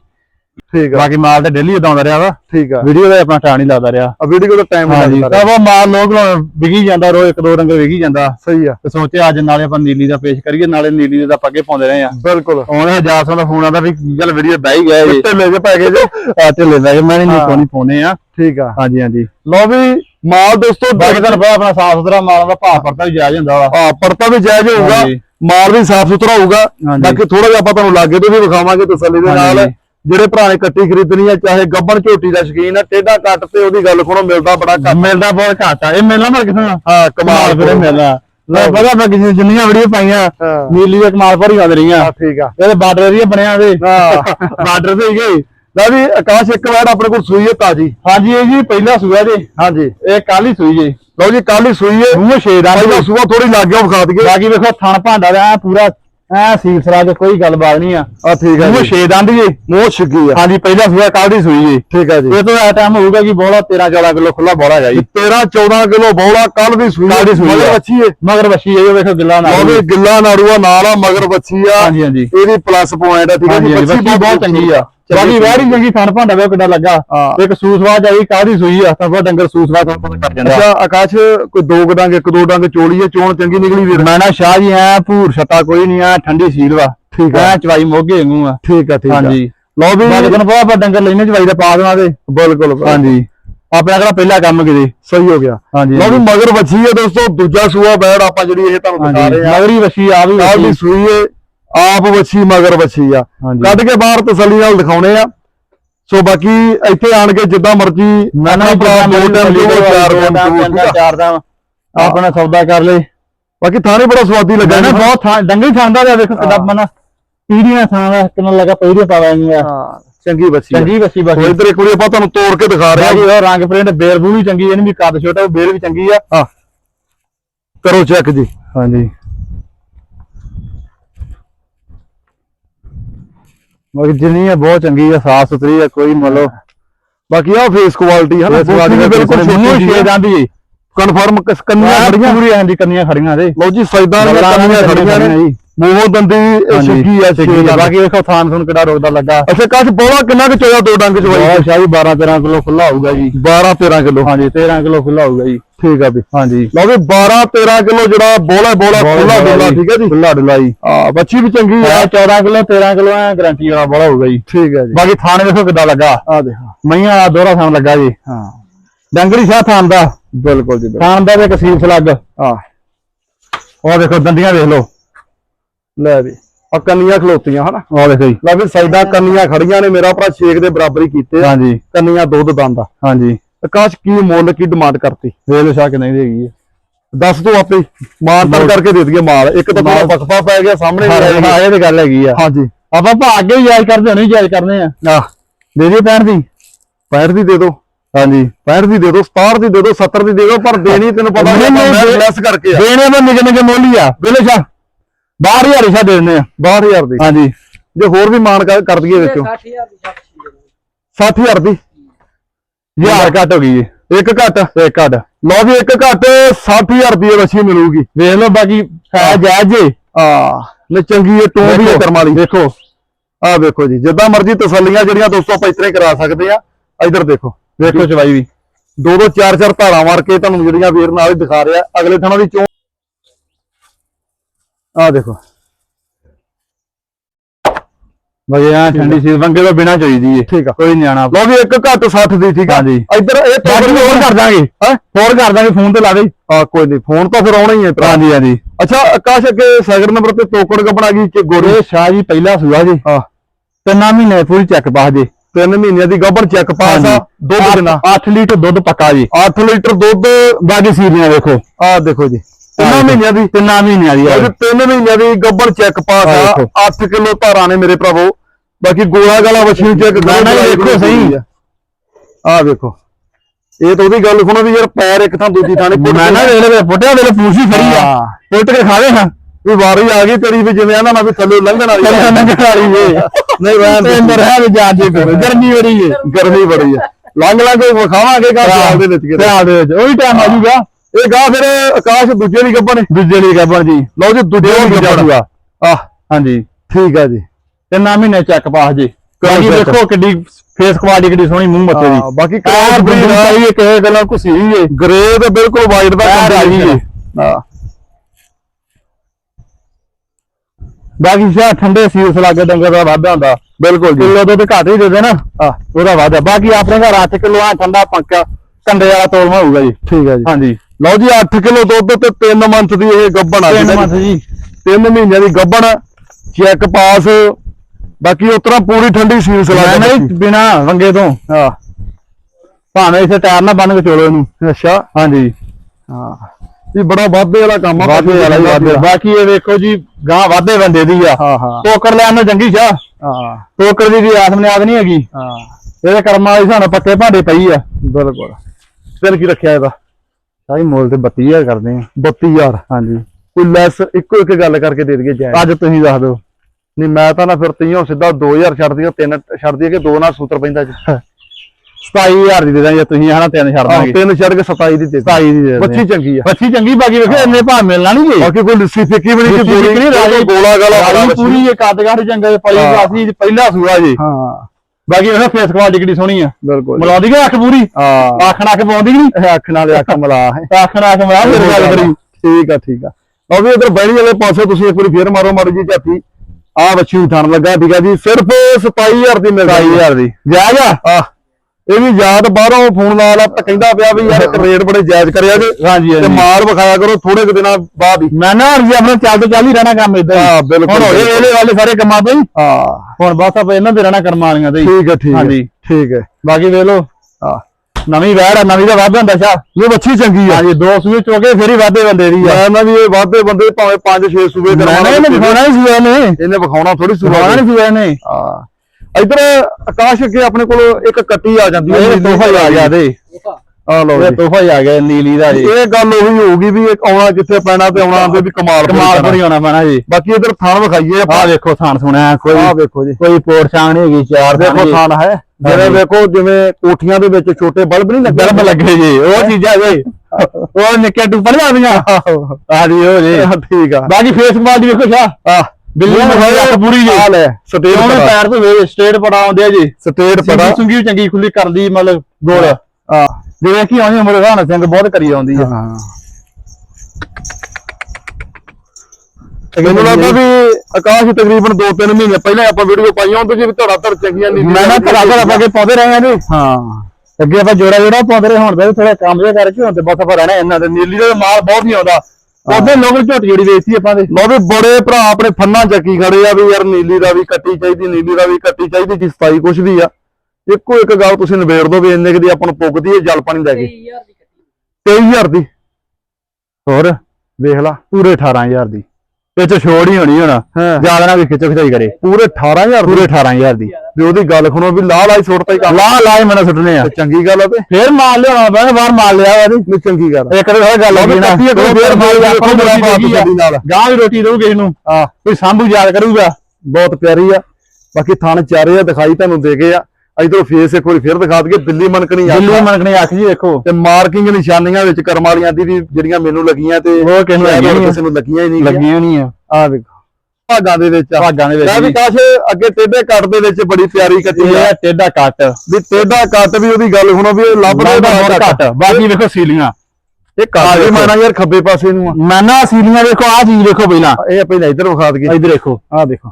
Speaker 1: ਠੀਕ ਆ।
Speaker 2: ਬਾਕੀ ਮਾਲ ਤੇ ਡੇਲੀ ਉਦਾਉਂਦਾ ਰਿਹਾ ਵਾ।
Speaker 1: ਠੀਕ ਆ।
Speaker 2: ਵੀਡੀਓ ਦਾ ਆਪਣਾ ਟਾਈਮ ਨਹੀਂ ਲੱਗਦਾ ਰਿਹਾ।
Speaker 1: ਆ ਵੀਡੀਓ ਦਾ ਟਾਈਮ
Speaker 2: ਹਾਂਜੀ
Speaker 1: ਲੱਗਦਾ
Speaker 2: ਤਾਂ ਉਹ ਮਾਲ ਲੋਕ ਵਿਗੀ ਜਾਂਦਾ ਰੋ ਇੱਕ ਦੋ ਰੰਗ ਵਿਗੀ ਜਾਂਦਾ।
Speaker 1: ਸਹੀ ਆ।
Speaker 2: ਤੇ ਸੋਚਿਆ ਅੱਜ ਨਾਲੇ ਆਪਾਂ ਨੀਲੀ ਦਾ ਪੇਸ਼ ਕਰੀਏ ਨਾਲੇ ਨੀਲੀ ਦਾ ਪੱਗੇ ਪਾਉਂਦੇ ਰਹੇ ਆ।
Speaker 1: ਬਿਲਕੁਲ।
Speaker 2: ਹੁਣ ਹਜ਼ਾਰ ਸੌ ਦਾ ਫੋਨ ਆਉਂਦਾ ਵੀ ਚੱਲ ਵੀਡੀਓ ਬਹਿ ਹੀ ਗਏ ਜੀ
Speaker 1: ਢਿੱਲੇ ਜੇ ਪੈ ਗਏ ਜੇ।
Speaker 2: ਆ ਢਿੱਲੇ ਬਹਿ ਗਏ ਮੈਂ ਨਹੀਂ
Speaker 1: ਹਾਂ।
Speaker 2: ਕੋਣੀ ਪਾਉਨੇ ਆ।
Speaker 1: ਠੀਕ ਆ।
Speaker 2: ਹਾਂਜੀ ਹਾਂਜੀ।
Speaker 1: ਲਓ ਵੀ ਮਾਲ ਦੋਸਤੋ
Speaker 2: ਬਾਕੀ ਤੁਹਾਨੂੰ ਪਤਾ ਆਪਣਾ ਸਾਫ਼ ਸੁਥਰਾ ਮਾਲ ਦਾ ਭਾਅ ਪਰਤਾ ਵੀ ਜਾਇਜ਼ ਹੁੰਦਾ ਵਾ।
Speaker 1: ਆ ਪਰਤਾ ਵੀ ਜਾਇਜ਼ ਹੋਊਗਾ। ਮਾਲ ਵੀ ਸਾਫ਼ ਸੁਥਰਾ ਹੋਊਗਾ। ਬਾਕੀ ਥੋੜਾ ਜਿਹਾ ਆਪਾਂ ਤੁਹਾਨੂੰ ਲਾਗੇ ਤੋਂ ਵੀ ਵਿਖਾਵਾਂਗੇ ਤਸੱਲੀ ਦੇ ਨਾਲ। ਜਿਹੜੇ ਭਰਾ ਨੇ ਕੱਟੀ ਖਰੀਦਣੀ ਆ ਚਾਹੇ ਗੱਬਣ ਝੋਟੀ ਦਾ ਸ਼ਕੀਨ ਆ ਟੇਢਾ ਕੱਟ ਤੇ ਉਹਦੀ ਗੱਲ ਸੁਣੋ ਮਿਲਦਾ ਬੜਾ ਘੱਟ।
Speaker 2: ਮਿਲਦਾ ਬਹੁਤ ਘੱਟ ਆ। ਇਹ ਮਿਲਣਾ ਮਰ ਕਿਥੋਂ
Speaker 1: ਹਾਂ
Speaker 2: ਕਮਾਲ ਵੀਰੇ ਮਿਲਣਾ ਲੈ ਪਤਾ ਮੈਂ ਕਿਸੇ ਜਿੰਨੀਆਂ ਵੀਡੀਓ ਪਾਈਆਂ। ਨੀਲੀ ਦੇ ਕਮਾਲ ਹੀ ਆਉਂਦੇ ਰਹੀਆਂ।
Speaker 1: ਹਾਂ ਠੀਕ ਆ।
Speaker 2: ਇਹਦੇ ਬਾਰਡਰ ਏਰੀਆ ਬਣਿਆ
Speaker 1: ਹਾਂ। [laughs]
Speaker 2: ਬਾਰਡਰ ਤੇ ਹੀ ਗਏ।
Speaker 1: ਲੈ ਵੀ ਆਕਾਸ਼ ਇੱਕ ਵਾਰ ਆਪਣੇ ਕੋਲ ਸੂਈ ਹੈ ਤਾਜੀ।
Speaker 2: ਹਾਂਜੀ ਇਹ ਜੀ ਪਹਿਲਾ ਸੂਆ ਜੀ।
Speaker 1: ਹਾਂਜੀ।
Speaker 2: ਇਹ ਕੱਲ ਹੀ ਸੂਈ ਜੀ।
Speaker 1: ਲਓ ਜੀ ਕੱਲ ਹੀ ਸੂਈ ਹੈ।
Speaker 2: ਮੂੰਹ ਛੇ ਦਾ
Speaker 1: ਪਹਿਲਾਂ ਸੂਆ ਥੋੜੀ ਲੱਗ ਗਿਆ ਵਿਖਾ ਦਈਏ।
Speaker 2: ਬਾਕੀ ਵੇਖੋ ਥਣ ਭਾਂਡਾ ਦਾ ਪੂਰਾ ਐ ਸੀਲ ਸਰਾ ਕੇ ਕੋਈ ਗੱਲਬਾਤ ਨਹੀਂ ਆ।
Speaker 1: ਆ ਠੀਕ ਆ
Speaker 2: ਮੂੰਹ
Speaker 1: ਜੀ।
Speaker 2: ਛੇ ਦੰਦ ਜੀ।
Speaker 1: ਮੋਹ ਛਿੱਗੀ ਆ।
Speaker 2: ਹਾਂਜੀ ਪਹਿਲਾ ਸੂਆ ਕੱਲ ਦੀ ਸੂਈ ਜੀ।
Speaker 1: ਠੀਕ ਆ ਜੀ।
Speaker 2: ਇਹ ਤੋਂ ਇਹ ਟਾਈਮ ਹੋਊਗਾ ਕਿ ਬੋਲਾ 13 14 ਕਿਲੋ ਖੁੱਲਾ ਬੋਲਾ ਹੈਗਾ ਜੀ।
Speaker 1: 13 14 ਕਿਲੋ ਬੌਲਾ ਕੱਲ ਦੀ ਸੂਈ
Speaker 2: ਕੱਲ੍ਹ ਦੀ ਸੂਈ
Speaker 1: ਮਗਰ
Speaker 2: ਆ।
Speaker 1: ਬੱਚੀ ਹੈ
Speaker 2: ਮਗਰ ਬੱਛੀ ਇਹ ਵੇਖੋ ਗਿੱਲਾ ਨਾ
Speaker 1: ਵੀ ਗਿੱਲਾ ਨਾੜੂਆ ਨਾਲ ਆ ਮਗਰ ਬੱਚੀ ਆ।
Speaker 2: ਹਾਂਜੀ ਹਾਂਜੀ।
Speaker 1: ਇਹਦੀ ਪਲੱਸ ਪੁਆਇੰਟ ਆ ਠੀਕ ਹੈ
Speaker 2: ਹਾਂਜੀ
Speaker 1: ਜੀ
Speaker 2: ਬੱਚੀ ਬਹੁਤ ਚੰਗੀ ਆ। ਬਾਕੀ ਵੈਰੀ ਚੰਗੀ ਥਣ ਭਾਂਡਾ ਵੇ ਕਿੱਡਾ ਲੱਗਾ। ਇੱਕ ਸੂਸਵਾਜ ਆਈ ਕਾਹਦੀ ਸੂਈ ਆ? ਤਾਂ ਬਹੁਤ ਡੰਗਰ ਸੂਸਵਾਜ ਤੋਂ ਪਤਾ ਕਰ ਜਾਂਦਾ।
Speaker 1: ਅੱਛਾ ਆਕਾਸ਼ ਕੋਈ ਦੋ ਡੰਗ ਇੱਕ ਦੋ ਡੰਗ ਚੋਲੀ ਹੈ ਚੋਣ ਚੰਗੀ ਨਿਕਲੀ ਵੀਰ
Speaker 2: ਮੈਂ ਨਾ ਸ਼ਾਹ ਜੀ ਐ ਭੂਰ ਛੱਤਾ ਕੋਈ ਨਹੀਂ ਆ ਠੰਡੀ ਸੀਲ ਵਾ।
Speaker 1: ਠੀਕ ਆ।
Speaker 2: ਚਵਾਈ ਮੋਗੇ ਵਾਂਗੂ ਆ।
Speaker 1: ਠੀਕ ਆ ਠੀਕ ਆ।
Speaker 2: ਹਾਂਜੀ।
Speaker 1: ਲਓ ਵੀ
Speaker 2: ਤੁਹਾਨੂੰ ਪਤਾ ਆਪਾਂ ਡੰਗਰ ਲੈਣੇ ਚਵਾਈ ਦਾ ਪਾ ਤੇ।
Speaker 1: ਬਿਲਕੁਲ
Speaker 2: ਹਾਂਜੀ। ਆਪਣਾ ਕਿਹੜਾ ਪਹਿਲਾ ਕੰਮ ਕਿਤੇ?
Speaker 1: ਸਹੀ ਹੋ ਗਿਆ।
Speaker 2: ਹਾਂਜੀ
Speaker 1: ਲਓ ਵੀ ਮਗਰ ਬੱਚੀ ਹੈ ਦੋਸਤੋ ਦੂਜਾ ਸੂਆ ਬੈੜ ਆਪਾਂ ਜਿਹੜੀ ਇਹ ਤੁਹਾਨੂੰ ਦਿਖਾ ਰਹੇ ਆ।
Speaker 2: ਮਗਰੀ ਵਸੀ ਆ ਵੀ।
Speaker 1: ਸੂਈ ਹੈ ਆਪ ਬੱਚੀ ਮਗਰ ਬੱਚੀ ਆ। ਕੱਢ ਕੇ ਬਾਹਰ ਤਸੱਲੀ ਨਾਲ ਦਿਖਾਉਣੇ ਆ। ਸੋ ਬਾਕੀ ਇੱਥੇ ਆਣ ਕੇ ਜਿੱਦਾਂ ਮਰਜ਼ੀ
Speaker 2: ਨਾ
Speaker 1: ਆਪਣਾ ਚਾਰ
Speaker 2: ਦੋ ਸੌਦਾ ਕਰ ਲੈ
Speaker 1: ਬਾਕੀ ਥਾਣੇ ਬੜਾ ਸਵਾਦੀ ਲੱਗਾ
Speaker 2: ਨਾ ਬਹੁਤ ਥਾਂ ਡੰਗਰ ਖਾਂਦਾ ਰਿਹਾ ਵੇਖੋ ਕਿੱਦਾਂ ਮਨਾ ਪੀੜੀਆਂ ਥਾਂ ਕਿੰਨਾ ਲੱਗਾ ਪੀੜੀਆਂ ਪਾਵਾਂਗੇ
Speaker 1: ਹਾਂ ਚੰਗੀ ਆ।
Speaker 2: ਚੰਗੀ ਬੱਸੀ ਬਾਕੀ।
Speaker 1: ਇੱਧਰ ਇੱਕ ਵਾਰੀ ਆਪਾਂ ਤੁਹਾਨੂੰ ਤੋੜ ਕੇ ਦਿਖਾ ਰਹੇ
Speaker 2: ਉਹ ਰੰਗ ਪ੍ਰਿੰਟ ਬੇਲ ਬੂ ਵੀ ਚੰਗੀ ਇਹਨੂੰ ਵੀ ਕੱਦ ਛੋਟਾ ਬੇਲ ਵੀ ਚੰਗੀ ਆ।
Speaker 1: ਹਾਂ। ਕਰੋ ਚੈੱਕ ਜੀ।
Speaker 2: ਹਾਂਜੀ। ਬਾਕੀ ਜਿੰਨੀ ਆ ਬਹੁਤ ਚੰਗੀ ਆ ਸਾਫ਼ ਸੁਥਰੀ ਆ ਕੋਈ ਮਤਲਬ
Speaker 1: ਬਾਕੀ ਆ ਫੇਸ ਕੁਆਲਿਟੀ ਹੈ ਨਾ ਬਿਲਕੁਲ ਜਿਹੀ
Speaker 2: ਛੇ ਜਾਂਦੀ ਜੀ
Speaker 1: ਕਨਫਰਮ ਕੰਨੀਆਂ ਖੜੀਆਂ
Speaker 2: ਪੂਰੀ ਹਾਂਜੀ ਕੰਨੀਆਂ ਖੜੀਆਂ। ਦੇ
Speaker 1: ਲਓ ਜੀ ਸੈਦਾਂ ਦੀਆਂ ਕੰਨੀਆਂ ਖੜੀਆਂ ਨੇ।
Speaker 2: ਜੀ।
Speaker 1: ਮੂੰਹੋਂ ਦੰਦੀ ਛਿੱਗੀ ਆ ਛੇ
Speaker 2: ਬਾਕੀ
Speaker 1: ਬਾਕੀ
Speaker 2: ਵੇਖੋ ਥਾਨ ਥੁਨ ਕਿਹੜਾ ਰੋਕਦਾ ਲੱਗਾ।
Speaker 1: ਅੱਛਾ ਕੱਚ ਬੋਲਾ ਕਿੰਨਾ ਕੁ ਚੋਇਆ ਦੋ ਡੰਗ ਚਵਾਈ
Speaker 2: ਬਹੁਤ ਸ਼ਾਹੀ 12 13 ਕਿਲੋ ਖੁੱਲਾ ਹੋਊਗਾ ਜੀ।
Speaker 1: 12 13 ਕਿਲੋ।
Speaker 2: ਹਾਂਜੀ 13 ਕਿਲੋ ਖੁੱਲਾ ਹੋਊਗਾ ਜੀ।
Speaker 1: ਠੀਕ ਆ ਵੀ
Speaker 2: ਹਾਂਜੀ।
Speaker 1: ਲਓ ਵੀ 12 13 ਕਿਲੋ ਜਿਹੜਾ ਬੋਲਾ ਬੋਲਾ ਖੁੱਲਾ ਡੁੱਲਾ ਠੀਕ ਹੈ ਜੀ?
Speaker 2: ਖੁੱਲਾ ਡੁੱਲਾ ਜੀ।
Speaker 1: ਆ ਬੱਚੀ ਵੀ ਚੰਗੀ ਆ।
Speaker 2: ਇਹ 14 ਕਿਲੋ 13 ਕਿਲੋ ਐ ਗਾਰੰਟੀ ਵਾਲਾ ਬੜਾ ਹੋਊਗਾ ਜੀ।
Speaker 1: ਠੀਕ ਹੈ ਜੀ।
Speaker 2: ਬਾਕੀ ਥਾਣ ਵੇਖੋ ਕਿੱਦਾਂ ਲੱਗਾ।
Speaker 1: ਆ ਦੇ ਹਾਂ
Speaker 2: ਮਈਆਂ ਦਾ ਦੋਹਰਾ ਥਾਣ ਲੱਗਾ ਜੀ।
Speaker 1: ਹਾਂ।
Speaker 2: ਡੰਗਰੀ ਸ਼ਾਹ ਥਾਣ ਦਾ।
Speaker 1: ਬਿਲਕੁਲ ਜੀ।
Speaker 2: ਥਾਣ ਦਾ ਤੇ ਕਸੀਰ ਸਲੱਗ
Speaker 1: ਆ
Speaker 2: ਉਹ ਦੇਖੋ ਦੰਦੀਆਂ ਵੇਖ ਲਓ।
Speaker 1: ਲੈ ਵੀ। ਆ ਕੰਨੀਆਂ ਖਲੋਤੀਆਂ ਹਨਾ।
Speaker 2: ਉਹ ਦੇਖੋ ਜੀ।
Speaker 1: ਲੈ ਵੀ ਸੈਦਾਂ ਕੰਨੀਆਂ ਖੜੀਆਂ ਨੇ ਮੇਰਾ ਭਰਾ ਛੇਕ ਦੇ ਬਰਾਬਰ ਹੀ ਕੀਤੇ। ਆ।
Speaker 2: ਹਾਂਜੀ।
Speaker 1: ਕੰਨੀਆਂ ਦੁੱਧ ਦੰਦ ਆ।
Speaker 2: ਹਾਂਜੀ।
Speaker 1: ਆਕਾਸ਼ ਕੀ ਮੁੱਲ ਕੀ ਡਿਮਾਂਡ ਕਰਤੀ।
Speaker 2: ਵੇਖ ਲਓ ਸ਼ਾਹ ਕਿੰਨੀ ਦੀ ਹੈਗੀ। ਹੈ
Speaker 1: ਦੱਸ ਦੋ ਆਪੇ ਮਾਨਤਨ ਕਰਕੇ ਦੇ ਦਈਏ ਮਾਲ। ਇੱਕ ਤਾਂ ਥੋੜਾ ਵਕਫਾ ਪੈ ਗਿਆ ਸਾਹਮਣੇ।
Speaker 2: ਹਾਂ ਇਹ ਤੇ ਗੱਲ ਹੈਗੀ ਆ।
Speaker 1: ਹਾਂਜੀ।
Speaker 2: ਆਪਾਂ ਭਾਗ ਕੇ ਜਾਇਜ਼ ਕਰਦੇ ਹੋਣੀ ਜਾਇਜ਼ ਕਰਨੇ ਆ।
Speaker 1: ਆ
Speaker 2: ਦੇ ਦੇ ਪੈਣ ਦੀ।
Speaker 1: 65 ਦੀ ਦੇ ਦਿਓ
Speaker 2: ਹਾਂਜੀ।
Speaker 1: 65 ਦੀ ਦੇ ਦਿਓ 67 ਦੀ ਦੇ ਦਿਓ 70 ਦੀ ਦੇ ਦਿਓ ਪਰ ਦੇਣੀ ਤੈਨੂੰ ਪਤਾ
Speaker 2: ਨਹੀਂ, ਨਹੀਂ, ਦੇ-
Speaker 1: ਲੈਸ ਕਰਕੇ ਆ।
Speaker 2: ਦੇਣੇ ਤਾਂ ਨਿੱਕੇ ਨਿੱਕੇ ਮੁੱਲ ਹੀ ਆ। ਵੇਲੇ ਸ਼ਾਹ 12000 ਇਸ਼ਾ ਦੇ ਦਿੰਦੇ ਆ।
Speaker 1: 62000 ਦੀ।
Speaker 2: ਹਾਂਜੀ।
Speaker 1: ਜੇ ਹੋਰ ਵੀ ਮਾਨ ਕਰ ਦਈਏ ਵਿੱਚੋਂ।
Speaker 3: 60000 ਦੀ ਛੱਡ ਸੀ
Speaker 1: 60000 ਦੀ।
Speaker 2: ਹਜ਼ਾਰ ਘੱਟ ਹੋ ਗਈ ਜੀ।
Speaker 1: ਇੱਕ ਘੱਟ।
Speaker 2: ਇੱਕ ਘੱਟ।
Speaker 1: ਲਓ ਵੀ ਇੱਕ ਘੱਟ 60000 ਰੁਪਏ ਵਸੀ ਮਿਲੂਗੀ।
Speaker 2: ਵੇਖ ਲਓ ਬਾਕੀ ਹੈ। ਜਾਇਜ਼ ਜੀ।
Speaker 1: ਆ ਨੇ ਚੰਗੀ ਹੈ ਟੋਂ ਵੀ ਕਰਮ ਵਾਲੀ।
Speaker 2: ਦੇਖੋ।
Speaker 1: ਆਹ ਵੇਖੋ ਜੀ ਜਿੱਦਾਂ ਮਰਜ਼ੀ ਤਸੱਲੀਆਂ ਜਿਹੜੀਆਂ ਦੋਸਤੋ ਆਪਾਂ ਇਸ ਤਰ੍ਹਾਂ ਕਰਾ ਸਕਦੇ ਆ। ਇੱਧਰ ਦੇਖੋ
Speaker 2: ਵੇਖੋ ਚਵਾਈ ਵੀ।
Speaker 1: ਦੋ ਦੋ ਚਾਰ ਚਾਰ ਧਾਰਾਂ ਮਾਰ ਕੇ ਤੁਹਾਨੂੰ ਜਿਹੜੀਆਂ ਵੀਰ ਨਾਲ ਹੀ ਦਿਖਾ ਰਿਹਾ। ਅਗਲੇ ਥਾਂ ਦੀ ਆਹ ਦੇਖੋ।
Speaker 2: ਵਗੇ ਆ ਠੰਡੀ ਸੀ ਵੰਗੇ ਤੋਂ ਬਿਨਾ ਚਾਹੀਦੀ ਏ।
Speaker 1: ਠੀਕ ਆ।
Speaker 2: ਕੋਈ ਨਿਆਣਾ
Speaker 1: ਲਓ ਵੀ ਇੱਕ ਘੱਟ 60 ਦੀ ਠੀਕ ਆ।
Speaker 2: ਹਾਂਜੀ।
Speaker 1: ਇੱਧਰ ਇਹ ਤੋਕੜ
Speaker 2: ਹੋਰ ਕਰ ਦਾਂਗੇ।
Speaker 1: ਹੈ?
Speaker 2: ਹੋਰ ਕਰ ਦਾਂਗੇ ਫੋਨ ਤੇ ਲਾ ਦੇ।
Speaker 1: ਆ ਕੋਈ ਨਹੀਂ ਫੋਨ ਤਾਂ ਫਿਰ ਆਉਣਾ ਹੀ ਹੈ ਭਰਾ।
Speaker 2: ਹਾਂਜੀ ਹਾਂਜੀ।
Speaker 1: ਅੱਛਾ ਆਕਾਸ਼ ਅੱਗੇ ਸੈਕਿੰਡ ਨੰਬਰ ਤੇ ਤੋਕੜ ਕਪੜਾ ਗਈ ਕਿ ਗੋਰੇ?
Speaker 2: ਸ਼ਾਹ ਜੀ ਪਹਿਲਾ ਸੂਆ ਜੀ।
Speaker 1: ਹਾਂ
Speaker 2: ਤਿੰਨਾਂ ਮਹੀਨੇ ਪੂਰੀ ਚੈੱਕ ਪਾਸ ਜੀ।
Speaker 1: ਤਿੰਨ ਮਹੀਨਿਆਂ ਦੀ ਗੱਭਰ ਚੈੱਕ ਪਾਸ ਆ ਦੁੱਧ ਕਿੰਨਾ
Speaker 2: 8 ਲੀਟਰ ਦੁੱਧ ਪੱਕਾ ਜੀ।
Speaker 1: 8 ਲੀਟਰ ਦੁੱਧ
Speaker 2: ਬਾਕੀ ਸੀਰੀਆਂ ਵੇਖੋ।
Speaker 1: ਆ ਦੇਖੋ ਜੀ। ਤਿੰਨ ਮਹੀਨਿਆਂ ਦੀ।
Speaker 2: ਤਿੰਨਾਂ ਮਹੀਨਿਆਂ ਦੀ
Speaker 1: ਅੱਜ ਤਿੰਨ ਮਹੀਨਿਆਂ ਦੀ ਗੱਭਰ ਚੈੱਕ ਪਾਸ ਆ।
Speaker 2: ਦੇਖੋ।
Speaker 1: 8 ਕਿਲੋ ਧਾਰਾਂ ਨੇ ਮੇਰੇ ਭਰਾਵੋ। ਬਾਕੀ ਗੋਲਾ ਗਾਲਾ ਵਛੀ ਚੈੱਕ
Speaker 2: ਨਾ, ਨਾ, ਇਹ ਵੇਖੋ ਸਹੀ।
Speaker 1: ਆ ਵੇਖੋ ਇਹ ਤਾਂ ਉਹਦੀ ਗੱਲ ਸੁਣੋ ਵੀ ਯਾਰ ਪੈਰ ਇੱਕ ਥਾਂ ਦੂਜੀ ਥਾਂ ਨੇ
Speaker 2: ਮੈਂ ਨਾ ਵੇਲੇ ਪੁੱਟਿਆ ਵੇਲੇ ਪੂਛੀ ਖੜੀ ਆ।
Speaker 1: ਹਾਂ।
Speaker 2: ਪੁੱਟ ਕੇ ਖਾਵੇ ਹਾਂ।
Speaker 1: ਵੀ ਵਾਰੀ ਆ ਗਈ ਤੇਰੀ ਵੀ ਜਿਵੇਂ ਆਂਦਾ ਨਾ ਵੀ ਥੱਲੇ ਲੰਘਣ ਵਾਲੀ ਆ।
Speaker 2: ਲੰਘਣ ਵਾਲੀ ਏ।
Speaker 1: ਨਹੀਂ ਰਹਿਣ
Speaker 2: ਤੇ ਹੈ ਵੀ ਜਾ ਜੇ ਕਰੋ ਗਰਮੀ ਬੜੀ ਏ।
Speaker 1: ਗਰਮੀ ਬੜੀ ਆ ਲੰਘ ਲੰਘ ਕੇ ਵਿਖਾਵਾਂਗੇ ਸਿਆਲ ਦੇ ਵਿੱਚ ਕਿਤੇ।
Speaker 2: ਸਿਆਲ ਦੇ ਵਿੱਚ। ਉਹ ਟਾਈਮ ਆ ਜੂਗਾ।
Speaker 1: ਇਹ ਗਾ ਫਿਰ ਆਕਾਸ਼ ਦੂਜੇ ਦੀ ਨੇ
Speaker 2: ਦੂਜੇ ਲਈ ਗੱਬਣ ਜੀ।
Speaker 1: ਲਓ ਜੀ ਦੂਜੇ ਦੀ ਗੱਭਰ
Speaker 2: ਸੂਆ
Speaker 1: ਆਹ
Speaker 2: ਹਾਂਜੀ
Speaker 1: ਠੀਕ ਆ ਜੀ।
Speaker 2: ਤਿੰਨਾਂ ਮਹੀਨੇ ਚੈੱਕ ਪਾਸ ਜੀ
Speaker 1: check।
Speaker 2: ਵੇਖੋ ਕਿੱਡੀ ਫੇਸ ਕੁਆਲਿਟੀ ਕਿੱਡੀ ਸੋਹਣੀ ਮੂੰਹ ਮੱਥੇ
Speaker 1: ਹਾਂ,
Speaker 2: ਦੀ
Speaker 1: ਬਾਕੀ
Speaker 2: ਕਾਰ
Speaker 1: cross breed
Speaker 2: ਬਰੀ
Speaker 1: ਆ।
Speaker 2: ਚਾਹੀਏ ਕਿਸੇ ਗੱਲੋਂ ਕੁਸੀ ਏ।
Speaker 1: ਗ੍ਰੇ ਤੇ ਬਿਲਕੁਲ ਵਾਈਟ ਦਾ
Speaker 2: ਪੈਰ ਆ। ਜੀ।
Speaker 1: ਹਾਂ।
Speaker 2: ਬਾਕੀ ਸ਼ਾਹ ਠੰਡੇ ਸੀਸ ਲਾਗੇ ਡੰਗਰ ਦਾ ਵਾਧਾ ਹੁੰਦਾ
Speaker 1: ਬਿਲਕੁਲ ਜੀ।
Speaker 2: ਕਿਲੋ ਦੁੱਧ ਘੱਟ ਹੀ ਦੇ ਦੇ ਨਾ
Speaker 1: ਆ
Speaker 2: ਉਹਦਾ ਵਾਧਾ ਬਾਕੀ ਆਪਣੇ ਘਰ 8 ਕਿਲੋ ਆ ਠੰਡਾ ਪੰਕਾ ਕੰਡੇ ਵਾਲਾ ਤੋਲਮਾ ਹੋਊਗਾ ਜੀ।
Speaker 1: ਠੀਕ ਆ ਜੀ।
Speaker 2: ਹਾਂਜੀ।
Speaker 1: ਲਓ ਜੀ 8 ਕਿਲੋ ਦੁੱਧ ਤੇ 3 ਮੰਥ ਦੀ ਇਹ ਗੱਭਣ ਆ
Speaker 2: ਤਿੰਨ
Speaker 1: ਗਈ
Speaker 2: ਮੰਥ ਜੀ।
Speaker 1: 3 ਮਹੀਨਿਆਂ ਦੀ ਗੱਭਣ ਚੈੱਕ ਪਾਸ ਬਾਕੀ ਉਤਰਾ ਪੂਰੀ ਠੰਡੀ ਸੀਲ
Speaker 2: ਮੈਂ
Speaker 1: ਸਲਾ
Speaker 2: ਨਹੀਂ ਬਿਨਾ ਵੰਗੇ ਤੋਂ।
Speaker 1: ਹਾਂ।
Speaker 2: ਭਾਵੇਂ ਇਸੇ ਟਾਇਰ ਨਾਲ ਬੰਨ ਕੇ ਚੋਲੋ ਇਹਨੂੰ।
Speaker 1: ਅੱਛਾ।
Speaker 2: ਹਾਂਜੀ।
Speaker 1: ਹਾਂ। ਇਹ ਬੜਾ ਵਾਧੇ ਵਾਲਾ ਕੰਮ ਆ
Speaker 2: ਵਾਧੇ ਵਾਲਾ ਬਾਕੀ ਇਹ ਵੇਖੋ ਜੀ ਗਾਂ ਵਾਧੇ ਬੰਦੇ ਦੀ ਆ।
Speaker 1: ਹਾਂ ਹਾਂ।
Speaker 2: ਟੋਕਰ ਲੈਣ ਨੂੰ ਚੰਗੀ ਸ਼ਾ।
Speaker 1: ਹਾਂ।
Speaker 2: ਟੋਕਰ ਦੀ ਵੀ ਆਸ ਮਨਿਆਦ ਨਹੀਂ ਹੈਗੀ।
Speaker 1: ਹਾਂ।
Speaker 2: ਇਹਦੇ ਕਰਮਾਂ ਵਾਲੀ ਸਾਨੂੰ ਪੱਕੇ ਭਾਂਡੇ ਪਈ ਆ।
Speaker 1: ਬਿਲਕੁਲ। ਫਿਰ ਕੀ ਰੱਖਿਆ ਇਹਦਾ।
Speaker 2: ਸਾਈ ਮੁੱਲ ਤੇ 32000 ਕਰਦੇ ਆ।
Speaker 1: 32000
Speaker 2: ਹਾਂਜੀ।
Speaker 1: ਕੋਈ ਲੈਸ ਇੱਕੋ ਇੱਕ ਗੱਲ ਕਰਕੇ ਦੇ ਦਈਏ ਜਾਇਜ਼
Speaker 2: ਅੱਜ ਤੁਸੀਂ ਦੱਸ ਦਿਓ।
Speaker 1: ਨਹੀਂ ਮੈਂ ਤਾਂ ਨਾ ਫਿਰ ਤਈਓ ਸਿੱਧਾ 2000 ਛੱਡ ਦਈਏ ਤਿੰਨ ਛੱਡ ਦਈਏ ਕਿ ਦੋ ਨਾਲ ਸੂਤਰ ਪੈਂਦਾ ਜੀ।
Speaker 2: 27000 ਦੀ ਦੇ ਦਾਂਗੇ ਤੁਸੀਂ ਹਨਾ ਤਿੰਨ ਛੱਡ ਦਾਂਗੇ।
Speaker 1: ਤਿੰਨ ਛੱਡ ਕੇ 27 ਦੀ ਦੇ ਦੇ
Speaker 2: 27 ਦੀ ਦੇ
Speaker 1: ਬੱਚੀ ਚੰਗੀ ਆ।
Speaker 2: ਬੱਚੀ ਚੰਗੀ ਬਾਕੀ ਵੇਖੋ ਇੰਨੇ ਭਾਅ ਮਿਲਣਾ ਨਹੀਂ ਜੀ।
Speaker 1: ਬਾਕੀ ਕੋਈ ਲਿੱਸੀ ਫਿੱਕੀ
Speaker 2: ਬੱਚੀ
Speaker 1: ਕਿ
Speaker 2: ਨਹੀਂ ਰਾਜੀ
Speaker 1: ਗੋਲਾ ਗਾਲਾ।
Speaker 2: ਪੂਰੀ ਇਹ ਕਾਦਗਾਰ ਚੰਗੇ ਪਲੀ। ਵਾਸੀ ਪਹਿਲਾ ਸੂਆ ਜੀ।
Speaker 1: ਹਾਂ।
Speaker 2: ਬਾਕੀ ਵੇਖੋ ਫੇਸ ਕੁਆਲਿਟੀ ਕਿੱਡੀ ਸੋਹਣੀ ਆ।
Speaker 1: ਬਿਲਕੁਲ
Speaker 2: ਮਿਲਾਉਂਦੀ ਕਿ ਅੱਖ ਪੂਰੀ?
Speaker 1: ਹਾਂ।
Speaker 2: ਅੱਖ ਨਾ ਕੇ ਪਾਉਂਦੀ ਕਿ ਨਹੀਂ?
Speaker 1: ਅੱਖ ਨਾਲ ਅੱਖ ਮਿਲਾ
Speaker 2: ਅੱਖ ਨਾ ਕੇ ਮਿਲਾ ਫਿਰ ਗੱਲ ਕਰੀ
Speaker 1: ਠੀਕ ਆ ਠੀਕ ਆ। ਲਓ ਵੀ ਇਧਰ ਬੈਣੀ ਵਾਲੇ ਪਾਸੇ ਤੁਸੀਂ ਇੱਕ ਵਾਰੀ ਫੇਰ ਮਾਰੋ ਮਾੜੀ ਜੀ ਝਾਤੀ। ਆ ਬੱਚੀ ਉਠਾਣ ਲੱਗਾ ਠੀਕ ਆ ਜੀ। ਸਿਰਫ 27000 ਦੀ ਮਿਲ ਰਹੀ
Speaker 2: 27000 ਦੀ। ਜਾਇਜ਼ ਆ
Speaker 1: ਆ ਇਹ ਵੀ ਯਾਦ ਬਾਹਰੋਂ ਫੋਨ ਲਾ ਲਾ ਤਾਂ ਕਹਿੰਦਾ ਪਿਆ ਵੀ ਯਾਰ ਇੱਕ ਰੇਟ ਬੜੇ ਜਾਇਜ਼ ਕਰਿਆ ਜੇ
Speaker 2: ਹਾਂਜੀ
Speaker 1: ਤੇ ਮਾਲ ਵਿਖਾਇਆ ਕਰੋ ਥੋੜੇ ਕੁ ਦਿਨਾਂ ਬਾਅਦ ਹੀ।
Speaker 2: ਮੈਂ ਨਾ ਜੀ ਆਪਣਾ ਚੱਲ ਤੇ ਚੱਲ ਹੀ ਰਹਿਣਾ ਕੰਮ ਇਦਾਂ
Speaker 1: ਹਾਂ, ਬਿਲਕੁਲ,
Speaker 2: ਹੁਣ
Speaker 1: ਬਿਲਕੁਲ।
Speaker 2: ਇਹਦੇ ਵਾਲੇ ਸਾਰੇ ਕੰਮਾਂ ਤੋਂ ਹੀ?
Speaker 1: ਹਾਂ।
Speaker 2: ਹੁਣ ਬਸ ਆਪਾਂ ਇਹਨਾਂ ਦੇ ਰਹਿਣਾ ਕਰਮਾਂ ਵਾਲੀਆਂ ਤੇ
Speaker 1: ਠੀਕ ਹੈ ਠੀਕ ਹੈ
Speaker 2: ਹਾਂਜੀ।
Speaker 1: ਠੀਕ ਹੈ।
Speaker 2: ਬਾਕੀ ਵੇਖ ਲਓ।
Speaker 1: ਹਾਂ।
Speaker 2: ਨਵੀਂ ਵੈੜ ਆ ਨਵੀਂ ਦਾ ਵਾਧਾ ਹੁੰਦਾ ਸ਼ਾ
Speaker 1: ਇਹ ਬੱਚੀ ਚੰਗੀ ਆ।
Speaker 2: ਹਾਂਜੀ ਦੋ ਸੂਏ ਚੋਕੇ ਫਿਰ ਹੀ ਵਾਧੇ ਬੰਦੇ ਦੀ ਆ।
Speaker 1: ਮੈਂ ਨਾ ਵੀ ਇਹ ਵਾਧੇ ਬੰਦੇ ਭਾਵੇਂ 5-6 ਸੂਬੇ
Speaker 2: ਮੈਂ ਨਾ ਇਹਨੇ ਵਿਖਾਉਣਾ ਹੀ ਸੂਆ ਨੇ
Speaker 1: ਇਹਨੇ ਵਿਖਾਉਣਾ ਥੋੜੀ
Speaker 2: ਵਿਖਾਉਣਾ ਨਹੀਂ ਸੂਆ ਨੇ
Speaker 1: ਹਾਂ। ਇਧਰ ਆਕਾਸ਼ ਅੱਗੇ ਆਪਣੇ ਕੋਲ ਇੱਕ ਕੱਟੀ ਆ ਜਾਂਦੀ
Speaker 2: ਇਹ ਤੋਹਫਾ ਹੀ ਆ ਗਿਆ ਦੇ।
Speaker 1: ਆ ਲਓ
Speaker 2: ਇਹ
Speaker 1: ਜੀ।
Speaker 2: ਤੋਹਫਾ ਹੀ ਆ ਗਿਆ ਨੀਲੀ ਦਾ ਜੀ।
Speaker 1: ਇਹ ਗੱਲ ਉਹੀ ਹੋਊਗੀ ਵੀ ਆਉਣਾ ਕਿੱਥੇ ਪੈਣਾ ਤੇ ਆਉਣਾ ਤੇ ਵੀ ਕਮਾਲ
Speaker 2: ਕਮਾਲ ਬਣੀ ਹੋਣਾ। ਪੈਣਾ ਜੀ।
Speaker 1: ਬਾਕੀ ਇਧਰ ਥਾਣ ਵਿਖਾਈਏ ਆਪਾਂ।
Speaker 2: ਵੇਖੋ ਥਾਣ ਸੁਣਿਆ ਕੋਈ
Speaker 1: ਆਹ ਵੇਖੋ ਜੀ।
Speaker 2: ਕੋਈ ਛਾਂਗ ਨਹੀਂ ਹੈਗੀ ਚਾਰ
Speaker 1: ਦੇਖੋ ਥਾਣ ਹੈ।
Speaker 2: ਹਾਂਜੀ।
Speaker 1: ਵੇਖੋ ਜਿਵੇਂ ਕੋਠੀਆਂ ਦੇ ਵਿੱਚ ਛੋਟੇ ਬਲਬ ਨਹੀਂ ਲੱਗੇ
Speaker 2: ਗਰਮ ਲੱਗੇ ਜੀ ਉਹ ਚੀਜ਼ਾਂ ਜੀ। ਉਹ ਨਿੱਕੇ ਟੁੱਪਣ ਜਾਂਦੀਆਂ।
Speaker 1: ਆਹੋ।
Speaker 2: ਆਦੀ ਉਹ ਜੀ।
Speaker 1: ਹਾਂ, ਠੀਕ ਆ।
Speaker 2: ਬਾਕੀ ਫੇਸ ਕੁਆਲਿਟੀ ਵੇਖੋ ਸ਼ਾ
Speaker 1: ਆ
Speaker 2: ਬਿੱਲੀ ਹੋਇਆ ਪੂਰੀ ਜੀ।
Speaker 1: ਆ ਲੈ ਸਟੇਟ
Speaker 2: ਉਹਨੇ ਪੈਰ ਤੋਂ ਵੇ ਸਟੇਟ ਪੜਾ ਆਉਂਦੇ ਆ ਜੀ।
Speaker 1: ਸਟੇਟ ਪੜਾ।
Speaker 2: ਸਿੰਗੀ ਚੰਗੀ ਖੁੱਲੀ ਕਰਦੀ ਮਤਲਬ ਗੋਲ।
Speaker 1: ਆ
Speaker 2: ਜਿਵੇਂ ਕਿ ਆਉਂਦੀ ਉਮਰ ਦਾ ਸਿੰਘ ਬਹੁਤ ਕਰੀ ਆਉਂਦੀ ਆ।
Speaker 1: ਹਾਂ। ਮੈਨੂੰ ਲੱਗਦਾ ਵੀ ਆਕਾਸ਼ ਤਕਰੀਬਨ 2-3 ਮਹੀਨੇ ਪਹਿਲਾਂ ਆਪਾਂ ਵੀਡੀਓ ਪਾਈਆਂ ਹੁੰਦੀ ਸੀ ਵੀ ਧੜਾ ਧੜ ਚੰਗੀਆਂ ਨਹੀਂ
Speaker 2: ਮੈਂ ਨਾ ਘਰਾਂ ਘਰ ਆਪਾਂ ਕੇ ਪਾਉਂਦੇ ਰਹੇ ਆ ਜੀ।
Speaker 1: ਹਾਂ।
Speaker 2: ਅੱਗੇ ਆਪਾਂ ਜੋੜਾ ਜੋੜਾ ਪਾਉਂਦੇ ਰਹੇ ਹੁਣ ਤੇ ਥੋੜਾ ਕੰਮ ਜਿਹਾ ਕਰਕੇ ਹੁਣ ਤੇ ਬਸ ਆਪਾਂ ਰਹਿਣਾ ਇਹਨਾਂ ਦੇ। ਨੀਲੀ ਦਾ ਮਾਲ ਬਹੁਤ ਨਹੀਂ ਆਉਂਦਾ। ਉਹਦੇ ਲੋਕ ਝੋਟੀ ਜਿਹੜੀ ਵੇਚੀ ਆਪਾਂ ਦੇ।
Speaker 1: ਲੋ ਵੀ ਬੜੇ ਭਰਾ ਆਪਣੇ ਫੰਨਾ ਚੱਕੀ ਖੜੇ ਆ ਵੀ ਯਾਰ ਨੀਲੀ ਦਾ ਵੀ ਕੱਟੀ ਚਾਹੀਦੀ ਨੀਲੀ ਦਾ ਵੀ ਕੱਟੀ ਚਾਹੀਦੀ ਜੀ ਸਤਾਈ ਕੁਛ ਵੀ ਆ। ਇੱਕੋ ਇੱਕ ਗੱਲ ਤੁਸੀਂ ਨਿਬੇੜ ਦੋ ਵੀ ਇੰਨੇ ਕੁ ਦੀ ਆਪਾਂ ਨੂੰ ਪੁੱਗਦੀ ਹੈ ਜਲ ਪਾਣੀ ਲੈ ਕੇ। 23000 ਦੀ
Speaker 2: ਹੋਰ
Speaker 1: ਵੇਖ ਲਾ
Speaker 2: ਪੂਰੇ 18000 ਦੀ। ਇਹ ਚ ਛੋੜ ਹੀ ਹੋਣੀ ਹੁਣ।
Speaker 1: ਹਾਂ।
Speaker 2: ਜ਼ਿਆਦਾ ਨਾ ਵੀ ਖਿੱਚੋ ਖਿਚਾਈ ਕਰੇ।
Speaker 1: ਪੂਰੇ 18000
Speaker 2: ਪੂਰੇ 18000 ਦੀ।
Speaker 1: ਵੀ ਉਹਦੀ ਗੱਲ ਸੁਣੋ ਵੀ ਲਾਹ ਲਾਈ ਸੁੱਟਤਾ ਹੀ ਕੰਮ
Speaker 2: ਲਾ ਲਾ ਹੀ ਮੈਨੂੰ ਸੁੱਟਨੇ ਆ।
Speaker 1: ਤੇ ਚੰਗੀ ਗੱਲ ਆ ਤੇ।
Speaker 2: ਫੇਰ ਮਾਲ ਲਿਆਉਣਾ ਪੈਣਾ ਬਾਹਰ ਮਾਲ ਲਿਆ ਵਾ
Speaker 1: ਨਹੀਂ ਚੰਗੀ ਗੱਲ।
Speaker 2: ਇੱਕ ਤਾਂ ਹੋਰ ਗੱਲ ਹੋਈ ਨਾ। ਫੇਰ ਮਾਲ
Speaker 1: ਫੇਰ
Speaker 2: ਆਪਾਂ ਆ।
Speaker 1: ਗੱਡੀ ਨਾਲ।
Speaker 2: ਗਾਂ ਵੀ ਰੋਟੀ ਦਊ ਕਿਸੇ ਨੂੰ।
Speaker 1: ਆ
Speaker 2: ਕੋਈ ਸਾਂਭੂ ਯਾਦ ਕਰੂਗਾ।
Speaker 1: ਬਹੁਤ ਪਿਆਰੀ ਆ। ਬਾਕੀ ਥਣ ਚਾਰੇ ਆ ਦਿਖਾਈ ਤੁਹਾਨੂੰ ਦੇ ਗਏ ਆ। ਇਧਰੋਂ ਫੇਸ ਇੱਕ ਵਾਰੀ ਫੇਰ ਦਿਖਾ ਦਈਏ ਬਿੱਲੀ ਮਨਕਣੀ ਆ
Speaker 2: ਦਿੱਲੀ ਮਨਕਣੀ ਅੱਖ ਜੀ ਦੇਖੋ।
Speaker 1: ਤੇ ਮਾਰਕਿੰਗ ਨਿਸ਼ਾਨੀਆਂ ਵਿੱਚ ਕਰਮ ਵਾਲੀਆਂ ਦੀ ਵੀ ਜਿਹੜੀਆਂ ਮੈਨੂੰ ਲੱਗੀਆਂ ਤੇ
Speaker 2: ਉਹ ਕਿਸੇ ਨੂੰ
Speaker 1: ਸ਼ਾਇਦ
Speaker 2: ਲੱਗੀਆਂ
Speaker 1: ਹੋਰ ਕਿਸੇ ਨੂੰ ਲੱਗੀਆਂ ਹੀ ਨਹੀਂ
Speaker 2: ਲੱਗੀਆਂ ਨਹੀਂ ਆ
Speaker 1: ਆ ਵੇਖੋ ਭਾਗਾਂ ਦੇ ਵਿੱਚ ਆ।
Speaker 2: ਭਾਗਾਂ ਦੇ ਵਿੱਚ
Speaker 1: ਵੀ। ਕਾਸ਼ ਅੱਗੇ ਟੇਢੇ ਕੱਟ ਦੇ ਵਿੱਚ ਬੜੀ ਪਿਆਰੀ ਕੱਟੀ ਆ।
Speaker 2: ਟੇਡਾ ਕੱਟ
Speaker 1: ਵੀ ਟੇਢਾ ਕੱਟ ਵੀ ਉਹਦੀ ਗੱਲ ਸੁਣੋ ਵੀ ਲੱਭ ਰਿਹਾ
Speaker 2: ਘੱਟ। ਬਾਕੀ ਵੇਖੋ ਸੀਲੀਆਂ।
Speaker 1: ਇਹ ਕੱਟ
Speaker 2: ਵੇਖੋ।
Speaker 1: ਮਾਣਾ ਯਾਰ ਖੱਬੇ ਪਾਸੇ ਨੂੰ ਆ।
Speaker 2: ਮੈਂ ਨਾ ਸੀਲੀਆਂ ਵੇਖੋ ਆਹ ਚੀਜ਼ ਵੇਖੋ ਪਹਿਲਾਂ।
Speaker 1: ਇਹ ਪਹਿਲਾਂ ਇੱਧਰ ਵਿਖਾ ਦਈਏ।
Speaker 2: ਇੱਧਰ ਦੇਖੋ ਆਹ ਦੇਖੋ।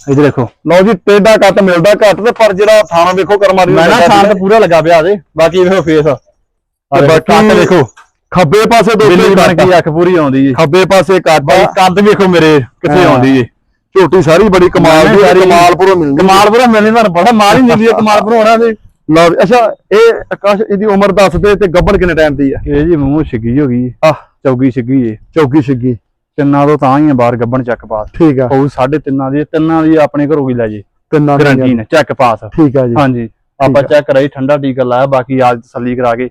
Speaker 2: ਇੱਧਰ ਦੇਖੋ।
Speaker 1: ਲਓ ਜੀ ਟੇਢਾ ਕੱਟ ਮਿਲਦਾ ਘੱਟ ਤੇ ਪਰ ਜਿਹੜਾ ਥਾਣਾ ਵੇਖੋ ਕਰਮਾਂ ਦੀ
Speaker 2: ਮੈਂ ਨਾ ਸ਼ਾਂਤ ਪੂਰਾ ਲੱਗਾ ਪਿਆ ਦੇ ਬਾਕੀ ਵੇਖੋ ਫੇਸ
Speaker 1: ਤੇ ਬਾਕੀ
Speaker 2: ਦੇਖੋ
Speaker 1: ਖੱਬੇ ਪਾਸੇ
Speaker 2: ਬਿੱਲੀ
Speaker 1: ਦੋਸਤੋ
Speaker 2: ਬਣ ਕੇ ਅੱਖ ਪੂਰੀ ਆਉਂਦੀ ਜੀ।
Speaker 1: ਖੱਬੇ ਪਾਸੇ ਕੱਟ
Speaker 2: ਬਾਈ ਕੱਦ ਵੇਖੋ ਮੇਰੇ ਕਿੱਥੇ। ਆਉਂਦੀ ਜੀ।
Speaker 1: ਝੋਟੀ ਸਾਰੀ ਬੜੀ ਕਮਾਲ ਦੀ ਕਮਾਲਪੁਰੋਂ ਮਿਲਦੀ
Speaker 2: ਕਮਾਲਪੁਰਾ ਮਿਲਣੀ ਤੁਹਾਨੂੰ ਬੜਾ ਮਾਰ ਹੀ ਮਿਲਦੀ ਹੈ ਕਮਾਲਪੁਰਾ ਹੋਣਾ ਦੇ
Speaker 1: ਲਓ ਜੀ, ਅੱਛਾ ਇਹ ਆਕਾਸ਼ ਇਹਦੀ ਉਮਰ ਦੱਸ ਦੇ ਤੇ ਗੱਭਣ ਕਿੰਨੇ ਟਾਈਮ ਦੀ ਆ?
Speaker 2: ਇਹ ਜੀ ਮੂੰਹ ਛਿੱਗੀ ਹੋ ਗਈ
Speaker 1: ਆਹ।
Speaker 2: ਚੌਗੀ ਛਿੱਗੀ ਏ
Speaker 1: ਚੌਕੀ ਛਿੱਗੀ
Speaker 2: ਤਿੰਨਾਂ ਤੋਂ ਤਾਂ ਹੀ ਆ ਬਾਹਰ ਗੱਬਣ ਚੱਕ ਪਾਸ
Speaker 1: ਠੀਕ ਆ।
Speaker 2: ਉਹ ਸਾਢੇ ਤਿੰਨਾਂ ਦੀ ਤਿੰਨਾਂ ਦੀ ਆਪਣੇ ਘਰੋਂ ਹੀ ਲੈ ਜੇ
Speaker 1: ਤਿੰਨਾਂ ਦੀਆਂ
Speaker 2: ਗਰੰਟੀ ਨੇ ਚੱਕ ਪਾਸ
Speaker 1: ਠੀਕ ਆ ਜੀ।
Speaker 2: ਹਾਂਜੀ। ਆਪਾਂ ਚੈੱਕ ਕਰਾਈ ਠੰਡਾ ਟੀਕਾ ਲਾਇਆ ਬਾਕੀ ਆਜ ਤਸੱਲੀ ਕਰਾ ਕੇ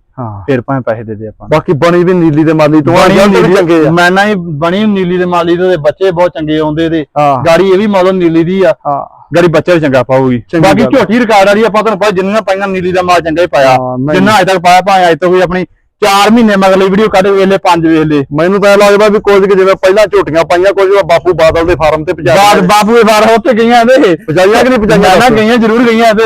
Speaker 2: ਫਿਰ ਭਾਵੇਂ ਪੈਸੇ ਦੇ ਦੇ ਆਪਾਂ
Speaker 1: ਬਾਕੀ ਬਣੀ ਵੀ ਨੀਲੀ ਦੇ ਮਾਲੀ ਤੋਂ
Speaker 2: ਬਣੀ
Speaker 1: ਵੀ
Speaker 2: ਨੀਲੀ
Speaker 1: ਚੰਗੇ ਆ।
Speaker 2: ਮੈਂ ਨਾ ਹੀ ਬਣੀ ਨੀਲੀ ਦੇ ਮਾਲੀ ਦੇ ਬੱਚੇ ਬਹੁਤ ਚੰਗੇ ਆਉਂਦੇ ਦੇ
Speaker 1: ਹਾਂ।
Speaker 2: ਗਾੜੀ ਇਹ ਵੀ ਮਤਲਬ ਨੀਲੀ ਦੀ ਆ। ਗਾੜੀ ਬੱਚਾ ਵੀ ਚੰਗਾ ਪਾਊਗੀ।
Speaker 1: ਚੰਗੀ
Speaker 2: ਬਾਕੀ। ਝੋਟੀ ਰਿਕਾਰਡ ਵਾਲੀ ਆਪਾਂ ਤੁਹਾਨੂੰ ਪਤਾ ਜਿੰਨੀਆਂ ਪਾਈਆਂ ਨੀਲੀ ਦਾ ਮਾਲ ਚੰਗਾ ਹੀ ਪਾਇਆ। ਜਿੰਨਾ ਅਜੇ ਤੱਕ ਪਾਇਆ ਭਾਵੇਂ ਅਜੇ ਤੱਕ ਕੋਈ ਆਪਣੀ 4 ਮਹੀਨੇ ਮਗਰਲੀ ਵੀਡੀਓ ਕੱਢ ਵੇਲੇ 5 ਵੇਖ ਲੇ
Speaker 1: ਮੈਨੂੰ ਤਾਂ ਲੱਗਦਾ ਵੀ ਕੁਝ ਕੁ ਜਿਵੇਂ ਪਹਿਲਾਂ ਝੋਟੀਆਂ ਪਾਈਆਂ ਕੁਝ ਬਾਪੂ ਬਾਦਲ ਦੇ ਫਾਰਮ ਤੇ ਪਜਾ
Speaker 2: ਬਾਦ ਬਾਪੂ ਦੇ ਬਾਰ ਉੱਤੇ ਗਈਆਂ ਇਹਦੇ
Speaker 1: ਪਜਾਈਆਂ ਕਿ ਨਹੀਂ ਪਜਾਈਆਂ
Speaker 2: ਨਾ ਗਈਆਂ ਜ਼ਰੂਰ ਗਈਆਂ ਤੇ।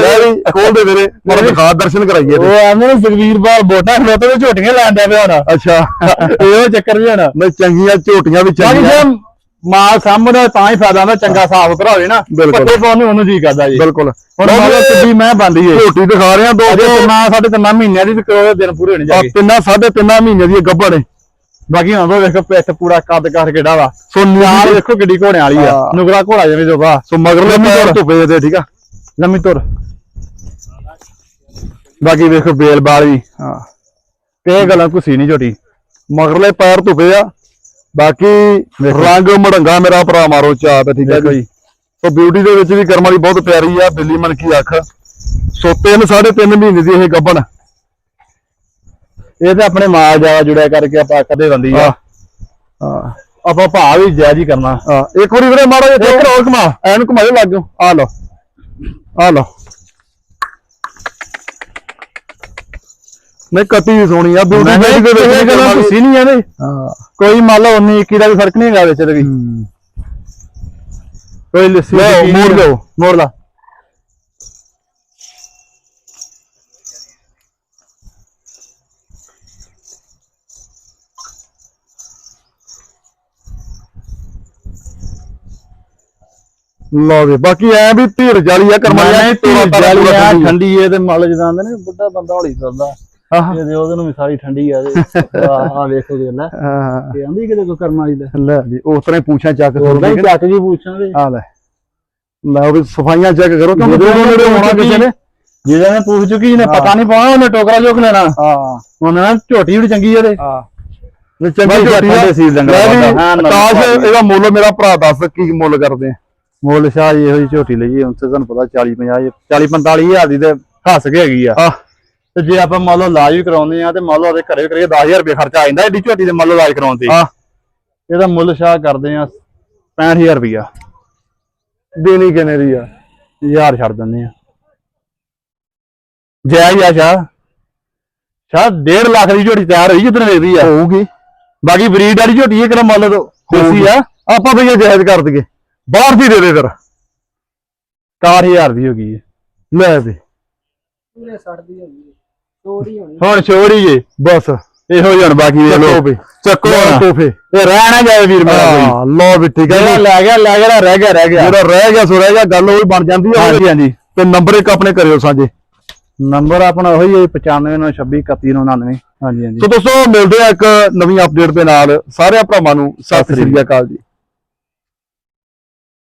Speaker 1: ਖੋਲ ਦੇ ਵੀਰੇ ਪਰ ਦਿਖਾ ਦਰਸ਼ਨ ਕਰਾਈਏ
Speaker 2: ਉਹ ਨੇ ਸੁਖਵੀਰ ਬਾਲ ਬੋਟਾਂ ਖਲੋਤੇ ਤੇ ਝੋਟੀਆਂ ਲੈਣ ਦੇ ਪਿਆ ਹੁਣ।
Speaker 1: ਅੱਛਾ।
Speaker 2: ਇਹੋ ਚੱਕਰ ਵੀ ਹੁਣ।
Speaker 1: ਮੈਂ ਚੰਗੀਆਂ ਝੋਟੀਆਂ ਵੀ ਚੰਗੀਆਂ।
Speaker 2: ਮਾਲ ਸਾਹਮਣੇ ਤਾਂ ਹੀ ਫਾਇਦਾ ਹੁੰਦਾ ਚੰਗਾ ਸਾਫ਼ ਸੁਥਰਾ ਹੋਵੇ ਨਾ।
Speaker 1: ਬਿਲਕੁਲ।
Speaker 2: ਪੱਟੇ ਪਾਉਣ ਨੂੰ ਉਹਨੂੰ ਜੀ ਕਰਦਾ ਜੀ।
Speaker 1: ਬਿਲਕੁਲ।
Speaker 2: ਹੁਣ ਮੰਨ ਲਓ ਕਿੱਡੀ ਮੈਂ ਬੰਦੀ ਏ
Speaker 1: ਝੋਟੀ ਦਿਖਾ ਰਹੇ
Speaker 2: ਅਜੇ
Speaker 1: ਦੋਸਤੋ
Speaker 2: ਤਿੰਨਾਂ ਸਾਢੇ ਤਿੰਨਾਂ ਮਹੀਨਿਆਂ ਦੀ ਕੋਈ ਦਿਨ ਪੂਰੇ ਹੋਣੇ
Speaker 1: ਆ
Speaker 2: ਜਾਗੇ
Speaker 1: ਤਿੰਨਾਂ ਸਾਢੇ ਤਿੰਨਾਂ ਮਹੀਨੇ ਦੀ ਇਹ ਗੱਭਣ ਹੈ
Speaker 2: ਬਾਕੀ ਹੁਣ ਵੇਖੋ ਪਿੱਠ ਪੂਰਾ ਕੱਦ ਕਰ ਕਿਹੜਾ ਵਾ।
Speaker 1: ਸੋ
Speaker 2: ਯਾਰ ਵੇਖੋ ਕਿੱਡੀ ਘੋੜਿਆਂ ਵਾਲੀ ਆ।
Speaker 1: ਹਾਂ।
Speaker 2: ਨੁਗਰਾ ਘੋੜਾ ਜਿਵੇਂ ਜੋ ਵਾ।
Speaker 1: ਸੋ ਮਗਰਲੇ
Speaker 2: ਲੰਮੀ
Speaker 1: ਪੈਰ।
Speaker 2: ਦੌੜ।
Speaker 1: ਧੁੱਪੇ ਦੇ ਠੀਕ ਆ।
Speaker 2: ਲੰਮੀ ਤੁਰ। ਬਾਕੀ ਵੇਖੋ ਬੇਲ ਬਾਲ ਵੀ।
Speaker 1: ਹਾਂ।
Speaker 2: ਤੇ ਗੱਲਾਂ ਕੁਸੀ ਨਹੀਂ ਝੋਟੀ
Speaker 1: ਮਗਰਲੇ ਪੈਰ ਧੁੱਪੇ ਆ। ਬਾਕੀ ਰੰਗ ਮੜੰਗਾ ਮੇਰਾ ਭਰਾ ਮਾਰੋ ਚਾਪ ਹੈ ਠੀਕ ਹੈ ਜੀ।
Speaker 2: ਜੀ।
Speaker 1: ਸੋ ਬਿਊਟੀ ਦੇ ਵਿੱਚ ਵੀ ਕਰਮ ਵਾਲੀ ਬਹੁਤ ਪਿਆਰੀ ਆ ਬਿੱਲੀ ਮਨ ਕੀ ਅੱਖ ਸੋ ਤਿੰਨ ਸਾਢੇ ਤਿੰਨ ਮਹੀਨੇ ਦੀ ਇਹ ਗੱਭਣ।
Speaker 2: ਇਹ ਤੇ ਆਪਣੇ ਮਾਲ ਜਾਵਾ ਜੁੜਿਆ ਕਰਕੇ ਆਪਾਂ ਕਦੇ ਬੰਦੀ ਆ।
Speaker 1: ਹਾਂ।
Speaker 2: ਆਪਾਂ ਭਾਅ ਵੀ ਜਾਇਜ਼ ਹੀ ਕਰਨਾ।
Speaker 1: ਹਾਂ। ਇੱਕ ਵਾਰੀ ਵੀਰੇ ਮਾੜਾ ਜਿਹਾ
Speaker 2: ਇੱਕ ਹੋਰ ਘੁਮਾ।
Speaker 1: ਐਨ ਘੁਮਾਇਓ ਲੱਗ ਜਾਓ ਆ ਲਓ। ਆ ਲਓ। ਨਹੀਂ ਕੱਟੀ ਵੀ ਸੋਹਣੀ ਆ ਬਿਊਟੀ
Speaker 2: ਮੈਂ
Speaker 1: ਦੇ ਵਿੱਚ
Speaker 2: ਇਹ ਗੱਲਾਂ ਕੁਸੀ ਨਹੀਂ ਇਹਦੇ
Speaker 1: ਹਾਂ।
Speaker 2: ਕੋਈ ਮੰਨ ਲਓ 19 21 ਦਾ ਵੀ ਫ਼ਰਕ ਨਹੀਂ ਹੈਗਾ ਵਿੱਚ ਤੇ ਵੀ ਕੋਈ ਲੱਸੀ ਦੀ ਚੀਜ਼
Speaker 1: ਮੋੜ। ਲਿਆਓ।
Speaker 2: ਮੋੜ ਲਾ।
Speaker 1: ਲਓ ਵੀ ਬਾਕੀ ਐ ਵੀ ਧੀਰ ਜਾਲੀ ਆ ਕਰਮਾਂ
Speaker 2: ਜਾਲੀ ਆ
Speaker 1: ਠੰਡੀ
Speaker 2: ਏ ਤੇ ਮੰਨ ਲਓ ਜਿੱਦਾਂ ਆਂਦੇ ਨੇ ਬੁੱਢਾ ਬੰਦਾ ਹੌਲੀ ਤੁਰਦਾ।
Speaker 1: ਆਹ।
Speaker 2: ਇਹਦੇ ਉਹਦੇ ਨੂੰ ਵੀ ਸਾਰੀ ਠੰਡੀ ਆ ਤੇ ਆ ਵੇਖੋ ਜੇ ਲੈ।
Speaker 1: ਹਾਂ।
Speaker 2: ਤੇ ਆਂਦੀ ਕਿਤੇ ਕੋਈ ਕਰਮ ਵਾਲੀ ਦਾ
Speaker 1: ਲੈ ਜੀ ਉਸ ਤਰ੍ਹਾਂ ਹੀ ਪੁੱਛਾਂ ਚੱਕ
Speaker 2: ਉਹਦਾ ਹੀ
Speaker 1: ਕੇ
Speaker 2: ਚੱਕ ਜੀ ਪੁੱਛਾਂਗੇ
Speaker 1: ਆ ਲੈ। ਲੈ ਉਹ ਵੀ ਸਫਾਈਆਂ ਚੈੱਕ ਕਰੋ ਕਿਉਂਕਿ
Speaker 2: ਜਦੋਂ
Speaker 1: ਨੇੜੇ ਹੋਣਾ ਕਿਸੇ ਨੇ।
Speaker 2: ਜਿਹਦੇ ਨੇ ਪੁੱਛ ਚੁੱਕੀ ਜਿਹਨੇ ਪਤਾ ਨਹੀਂ ਪਾਉਣਾ ਉਹਨੇ ਟੋਕਰਾ ਚੁੱਕ ਲੈਣਾ।
Speaker 1: ਹਾਂ।
Speaker 2: ਉਹਨੇ ਨਾ ਝੋਟੀ ਬੜੀ ਚੰਗੀ ਇਹਦੇ
Speaker 1: ਹਾਂ।
Speaker 2: ਬਾਈ
Speaker 1: ਚੰਗੀ ਝੋਟੀ ਆ।
Speaker 2: ਠੰਡੇ ਸੀਲ ਡੰਗਰ
Speaker 1: ਲੈ ਵੀ
Speaker 2: ਬੰਦਾ। ਹਾਂ, ਭਾਰੀ।
Speaker 1: ਇਹਦਾ ਮੁੱਲ ਮੇਰਾ ਭਰਾ ਦੱਸ ਕੀ ਮੁੱਲ ਕਰਦੇ ਆ।
Speaker 2: ਮੁੱਲ ਸ਼ਾਹ ਜੀ ਇਹੋ ਜੀ ਝੋਟੀ ਲਈ ਹੁਣ ਤੇ ਤੁਹਾਨੂੰ ਪਤਾ 40 50 40 45 ਹਜ਼ਾਰ ਦੀ ਤੇ ਹੱਸ ਕੇ ਹੈਗੀ ਆ।
Speaker 1: ਆ
Speaker 2: ਤੇ ਜੇ ਆਪਾਂ ਮੰਨ ਲਓ ਇਲਾਜ ਵੀ ਕਰਾਉਂਦੇ ਆ ਤੇ ਮੰਨ ਲਓ ਉਹਦੇ ਘਰੇ ਕਰੀਏ 10000 ਰੁਪਏ ਖਰਚਾ ਆ ਜਾਂਦਾ ਏਡੀ ਝੋਟੀ ਦੇ ਮੰਨ ਲਓ ਇਲਾਜ ਕਰਾਉਣ ਤੇ।
Speaker 1: ਆ
Speaker 2: ਇਹਦਾ ਮੁੱਲ ਸ਼ਾਹ ਕਰਦੇ ਆ 65000 ਰੁਪਇਆ
Speaker 1: ਦੇਣੀ ਕਿਨੇ ਦੀ ਆ?
Speaker 2: ਹਜ਼ਾਰ ਛੱਡ ਦਿੰਦੇ ਆ ਜੈ ਆ ਸ਼ਾਹ। ਸ਼ਾਹ 1.5 ਲੱਖ ਦੀ ਝੋਟੀ ਤਿਆਰ ਹੋਈ ਜਿੱਦਣ ਵੇਖਦੀ ਆ।
Speaker 1: ਹੋਊਗੀ।
Speaker 2: ਬਾਕੀ ਬਰੀਡ ਵਾਲੀ ਝੋਟੀ ਇਹ ਕਿਹੜਾ ਮੰਨ ਲਓ ਦੇਸੀ ਆ।
Speaker 1: ਆਪਾਂ ਵੀ ਇਹ ਜਾਇਜ਼ ਕਰ ਦਈਏ। ਬਾਹਰ ਦੀ ਦੇ ਦੇ ਫਿਰ।
Speaker 2: 61000 ਦੀ ਹੋ ਗਈ ਹੈ।
Speaker 1: ਲੈ ਦੇ।
Speaker 3: ਪੂਰੇ ਸੜਦੀ ਹੋਣੀ ਚੋਰੀ ਹੋਣੀ।
Speaker 2: ਹੁਣ ਛੋੜੀ ਜੇ
Speaker 1: ਬਸ।
Speaker 2: ਇਹੋ ਜਿਹੀ ਹੁਣ ਬਾਕੀ ਵੇਖ
Speaker 1: ਚੱਕੋ ਵੀ।
Speaker 2: ਚੱਕੋ
Speaker 1: ਲਓ
Speaker 2: ਨਾ।
Speaker 1: ਤੋਹਫੇ।
Speaker 2: ਇਹ ਰਹਿ ਨਾ ਜਾਏ ਵੀਰ ਮੇਰਾ ਕੋਈ।
Speaker 1: ਹਾਂ ਲਓ ਵੀ ਠੀਕ ਹੈ
Speaker 2: ਜਿਹੜਾ
Speaker 1: ਜੀ।
Speaker 2: ਲੈ ਗਿਆ ਲੈ ਗਿਆ ਰਹਿ ਗਿਆ ਰਹਿ ਗਿਆ।
Speaker 1: ਜਿਹੜਾ ਰਹਿ ਗਿਆ ਸੋ ਰਹਿ ਗਿਆ ਗੱਲ ਉਹ ਬਣ ਜਾਂਦੀ ਆ।
Speaker 2: ਹਾਂਜੀ ਹਾਂਜੀ।
Speaker 1: ਤੇ ਨੰਬਰ ਇੱਕ ਆਪਣੇ ਕਰਿਓ ਸਾਂਝੇ।
Speaker 2: ਨੰਬਰ ਆਪਣਾ ਉਹੀ ਹੈ 95963199 ਹਾਂਜੀ ਹਾਂਜੀ।
Speaker 1: ਸੋ ਦੋਸਤੋ ਮਿਲਦੇ ਆ ਇੱਕ ਨਵੀਂ ਅਪਡੇਟ ਦੇ ਨਾਲ। ਸਾਰਿਆਂ ਭਰਾਵਾਂ ਨੂੰ ਸਤਿ ਸ੍ਰੀ ਅਕਾਲ। ਜੀ।